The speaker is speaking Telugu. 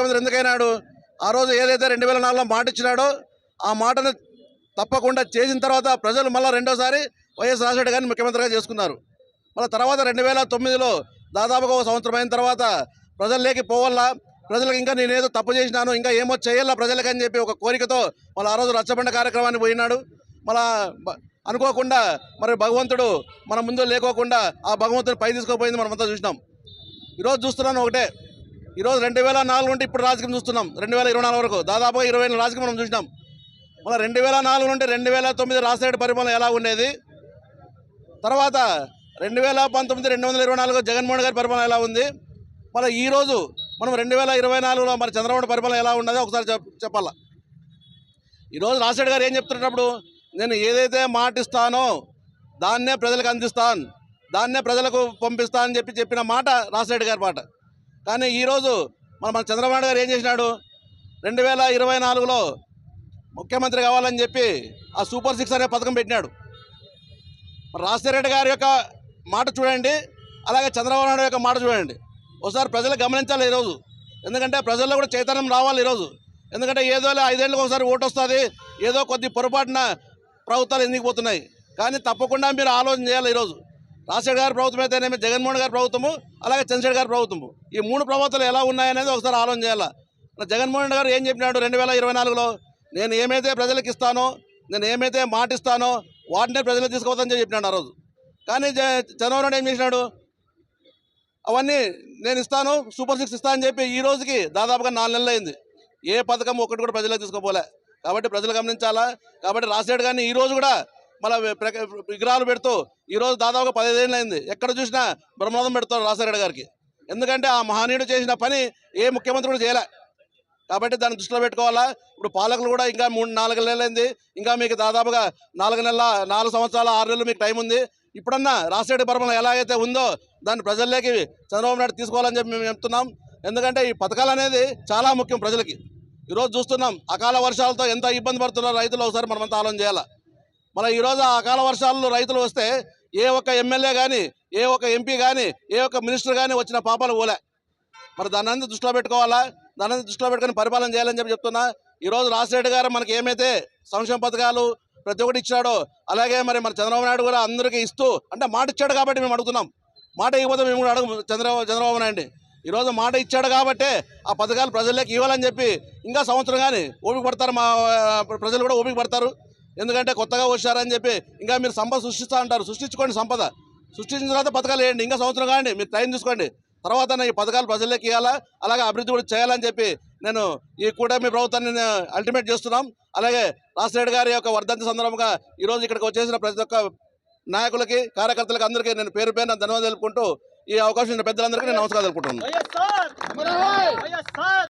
ముఖ్యమంత్రి ఎందుకైనాడు? ఆ రోజు ఏదైతే రెండు వేల నాలుగులో మాట ఇచ్చినాడో ఆ మాటను తప్పకుండా చేసిన తర్వాత ప్రజలు మళ్ళీ రెండోసారి వైఎస్ రాజశేఖర గారిని ముఖ్యమంత్రిగా చేసుకున్నారు. మళ్ళీ తర్వాత రెండు వేల తొమ్మిదిలో దాదాపుగా ఒక సంవత్సరం అయిన తర్వాత ప్రజల్లోకి పోవాలా? ప్రజలకు ఇంకా నేనేదో తప్పు చేసినాను ఇంకా ఏమో చేయాలా ప్రజలకు అని చెప్పి ఒక కోరికతో మళ్ళీ ఆ రోజు రచ్చబండ కార్యక్రమానికి పోయినాడు. మళ్ళా అనుకోకుండా మరి భగవంతుడు మన ముందు లేకోకుండా ఆ భగవంతుని పై తీసుకోపోయింది మనమంతా చూసినాం. ఈరోజు చూస్తున్నాను ఒకటే ఈరోజు రెండు వేల నాలుగు నుండి ఇప్పుడు రాజకీయం చూస్తున్నాం. రెండు వేల ఇరవై నాలుగు వరకు. దాదాపుగా ఇరవై ఏళ్ళ రాజకీయం మనం చూసినాం. మళ్ళీ రెండు వేల నాలుగు నుండి రెండు వేల తొమ్మిది రాజశేఖర పరిపాలన ఎలా ఉండేది? తర్వాత రెండు వేల పంతొమ్మిది రెండు వందల ఇరవై నాలుగు జగన్మోహన్ గారి పరిపాలన ఎలా ఉంది? మళ్ళీ ఈరోజు మనం రెండు వేల ఇరవై నాలుగులో మరి చంద్రబాబు పరిపాలన ఎలా ఉన్నదో ఒకసారి చెప్ చెప్పాలా? ఈరోజు రాజశేఖర్ గారు ఏం చెప్తున్నప్పుడు నేను ఏదైతే మాటిస్తానో దాన్నే ప్రజలకు అందిస్తాను. దాన్నే ప్రజలకు పంపిస్తా అని చెప్పి చెప్పిన మాట రాజశేఖర్ గారి మాట. కానీ ఈరోజు మన మన చంద్రబాబు గారు ఏం చేసినాడు? రెండు వేల ఇరవై నాలుగులో ముఖ్యమంత్రి కావాలని చెప్పి ఆ సూపర్ సిక్స్ అనే పథకం పెట్టినాడు. మరి రాజశేఖర రెడ్డి గారి యొక్క మాట చూడండి అలాగే చంద్రబాబు నాయుడు యొక్క మాట చూడండి. ఒకసారి ప్రజలు గమనించాలి ఈరోజు. ఎందుకంటే ప్రజల్లో కూడా చైతన్యం రావాలి ఈరోజు. ఎందుకంటే ఏదో ఐదేళ్ళకి ఒకసారి ఓటు వస్తుంది ఏదో కొద్ది పొరపాటున ప్రభుత్వాలు ఎందుకు పోతున్నాయి. కానీ తప్పకుండా మీరు ఆలోచన చేయాలి ఈరోజు. రాజశేఖర్ గారి ప్రభుత్వం అయితేనేమి జగన్మోహన్ గారి ప్రభుత్వము అలాగే చంద్రశేఖర్ గారి ప్రభుత్వము. ఈ మూడు ప్రభుత్వాలు ఎలా ఉన్నాయనేది ఒకసారి ఆలోచన చేయాలి? మరి జగన్మోహన్ గారు ఏం చెప్పినాడు రెండు వేల ఇరవై నాలుగులో? నేను ఏమైతే ప్రజలకు ఇస్తానో నేను ఏమైతే మాటిస్తానో వాటినే ప్రజలకు తీసుకోవద్దని చెప్పినాడు ఆ రోజు. కానీ చంద్రబాబు నాయుడు ఏం చేసినాడు? అవన్నీ నేను ఇస్తాను సూపర్ సిక్స్ ఇస్తానని చెప్పి ఈ రోజుకి దాదాపుగా నాలుగు నెలలు అయింది. ఏ పథకం ఒకటి కూడా ప్రజలకు తీసుకోపోలే. కాబట్టి ప్రజలు గమనించాలా? కాబట్టి రాజశేఖర్ గారిని ఈ రోజు కూడా మళ్ళీ విగ్రహాలు పెడుతూ ఈరోజు దాదాపుగా పదిహేను అయింది. ఎక్కడ చూసినా బ్రహ్మనాథం పెడతారు రాజశేఖర గారికి. ఎందుకంటే ఆ మహనీయుడు చేసిన పని ఏ ముఖ్యమంత్రి కూడా చేయలే. కాబట్టి దాన్ని దృష్టిలో పెట్టుకోవాలా? ఇప్పుడు పాలకులు కూడా ఇంకా మూడు నాలుగు నెలలైంది ఇంకా మీకు దాదాపుగా నాలుగు నెలల నాలుగు సంవత్సరాల ఆరు నెలలు మీకు టైం ఉంది. ఇప్పుడన్నా రాజశేఖర పరిపాలన ఎలాగైతే ఉందో దాన్ని ప్రజల్లోకి చంద్రబాబు నాయుడు తీసుకోవాలని చెప్పి మేము చెప్తున్నాం. ఎందుకంటే ఈ పథకాలు అనేది చాలా ముఖ్యం ప్రజలకి. ఈరోజు చూస్తున్నాం అకాల వర్షాలతో ఎంత ఇబ్బంది పడుతున్నారో రైతులు ఒకసారి మనమంతా ఆలోచన చేయాలి? మన ఈరోజు ఆ అకాల వర్షాల్లో రైతులు వస్తే ఏ ఒక్క ఎమ్మెల్యే కానీ ఏ ఒక్క ఎంపీ కానీ ఏ ఒక్క మినిస్టర్ కానీ వచ్చిన పాపాలు పోలే. మరి దాన్ని దృష్టిలో పెట్టుకోవాలా? దాన్ని దృష్టిలో పెట్టుకొని పరిపాలన చేయాలని చెప్పి చెప్తున్నా. ఈరోజు రాజశేఖర్ గారు మనకి ఏమైతే సంక్షేమ పథకాలు ప్రతి ఒక్కటి ఇచ్చాడో అలాగే మరి మన చంద్రబాబు నాయుడు కూడా అందరికీ ఇస్తూ అంటే మాట ఇచ్చాడు కాబట్టి మేము అడుగుతున్నాం. మాట ఇవ్వకపోతే మేము కూడా అడుగు చంద్రబాబు చంద్రబాబు నాయుడు ఈరోజు మాట ఇచ్చాడు కాబట్టే ఆ పథకాలు ప్రజల్లోకి ఇవ్వాలని చెప్పి ఇంకా సంవత్సరం కానీ ఓపిక పడతారు మా ప్రజలు కూడా ఓపిక పడతారు. ఎందుకంటే కొత్తగా వచ్చారని చెప్పి ఇంకా మీరు సంపద సృష్టిస్తా అంటారు. సృష్టించుకోండి సంపద. సృష్టించిన తర్వాత పథకాలు వేయండి. ఇంకా సంవత్సరం కానీ మీరు టైం తీసుకోండి. తర్వాత ఈ పథకాలు ప్రజల్లోకి ఇవ్వాలా? అలాగే అభివృద్ధి కూడా చేయాలని చెప్పి నేను ఈ కూటమి ప్రభుత్వాన్ని నేను అల్టిమేట్ చేస్తున్నాం. అలాగే రాజశేఖర్ గారి యొక్క వర్ధంతి సందర్భంగా ఈరోజు ఇక్కడికి వచ్చేసిన ప్రతి ఒక్క నాయకులకి కార్యకర్తలకు అందరికీ నేను పేరు పేరున ధన్యవాదాలు తెలుపుకుంటూ ఈ అవకాశం పెద్దలందరికీ నేను నమస్కారం తెలుపుకుంటున్నాను.